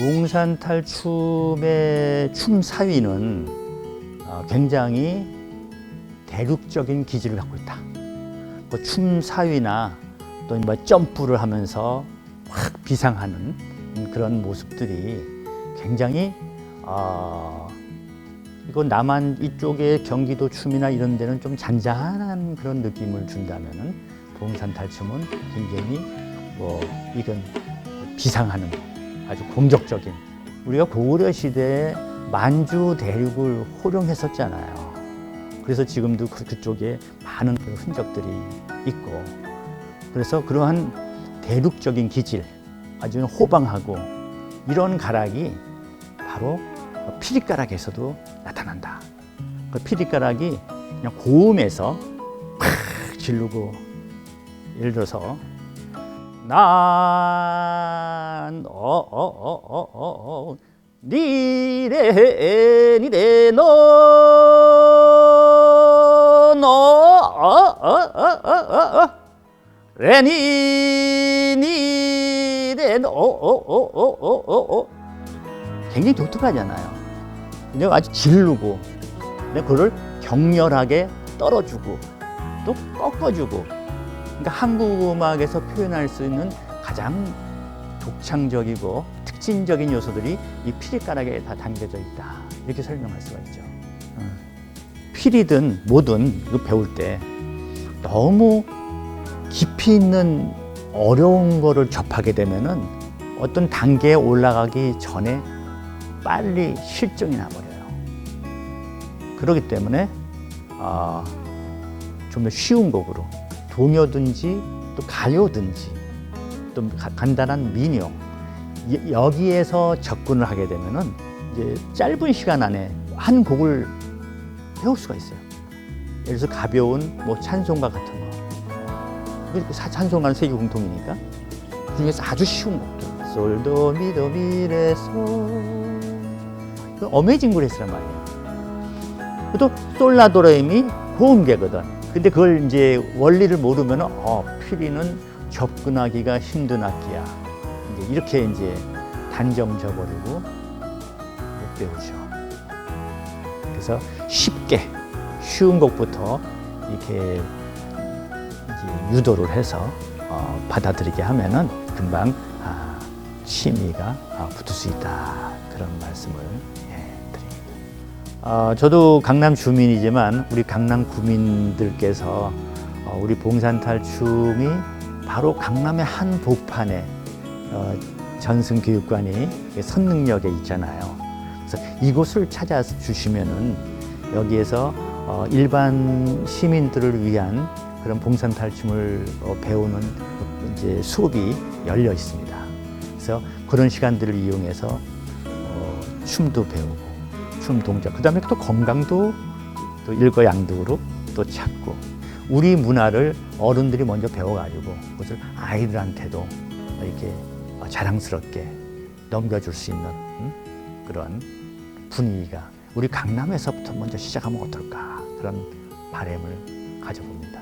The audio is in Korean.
웅산탈춤의 춤 사위는 어, 굉장히 대륙적인 기질을 갖고 있다. 뭐 춤 사위나 또뭐 점프를 하면서 확 비상하는 그런 모습들이 굉장히 어, 이거 남한 이쪽의 경기도 춤이나 이런 데는 좀 잔잔한 그런 느낌을 준다면은 봉산탈춤은 굉장히 뭐 이건 비상하는 아주 공격적인 우리가 고구려 시대에 만주 대륙을 호령했었잖아요. 그래서 지금도 그- 그쪽에 많은 그 흔적들이 있고 그래서 그러한 대륙적인 기질 아주 호방하고 이런 가락이 바로 피리가락에서도 나타난다. 그 피리가락이 그냥 고음에서 팍 지르고 예를 들어서 난, 어, 어, 어, 어, 어, 어, 니래, 니래, 너, 너, 어, 어, 어, 어, 어, 어, 레니, 니래, 너, 어, 어, 어, 어, 어, 어, 어. 굉장히 독특하잖아요. 근데 아주 지르고, 근데 그걸 격렬하게 떨어주고, 또 꺾어주고, 그러니까 한국 음악에서 표현할 수 있는 가장 독창적이고 특징적인 요소들이 이 피리가락에 다 담겨져 있다. 이렇게 설명할 수가 있죠. 어. 피리든 뭐든 이거 배울 때 너무 깊이 있는 어려운 거를 접하게 되면은 어떤 단계에 올라가기 전에 빨리 실증이 나버려요. 그렇기 때문에 아, 좀더 쉬운 곡으로 동요든지 또 가요든지 또 가- 간단한 민요 이- 여기에서 접근을 하게 되면은 이제 짧은 시간 안에 한 곡을 배울 수가 있어요. 예를 들어서 가벼운 뭐 찬송가 같은 거. 찬송가는 세계 공통이니까 그 중에서 아주 쉬운 곡들. 솔도 미도 미레 솔. 그 어메이징 그레이스란 말이에요. 또 솔라도레미 고음계거든. 근데 그걸 이제 원리를 모르면 어 피리는 접근하기가 힘든 악기야. 이제 이렇게 이제 단정 져버리고 못 배우죠. 그래서 쉽게 쉬운 곡부터 이렇게 유도를 해서 어, 받아들이게 하면은 금방 아, 취미가 아, 붙을 수 있다 그런 말씀을. 어, 저도 강남 주민이지만 우리 강남 구민들께서 어, 우리 봉산탈춤이 바로 강남의 한 복판에 어, 전승교육관이 선능역에 있잖아요. 그래서 이곳을 찾아 주시면은 여기에서 어, 일반 시민들을 위한 그런 봉산탈춤을 어, 배우는 이제 수업이 열려 있습니다. 그래서 그런 시간들을 이용해서 어, 춤도 배우고 춤 동작 그 다음에 또 건강도 또 일거양득으로 또 찾고 우리 문화를 어른들이 먼저 배워가지고 그것을 아이들한테도 이렇게 자랑스럽게 넘겨줄 수 있는 음? 그런 분위기가 우리 강남에서부터 먼저 시작하면 어떨까 그런 바람을 가져봅니다.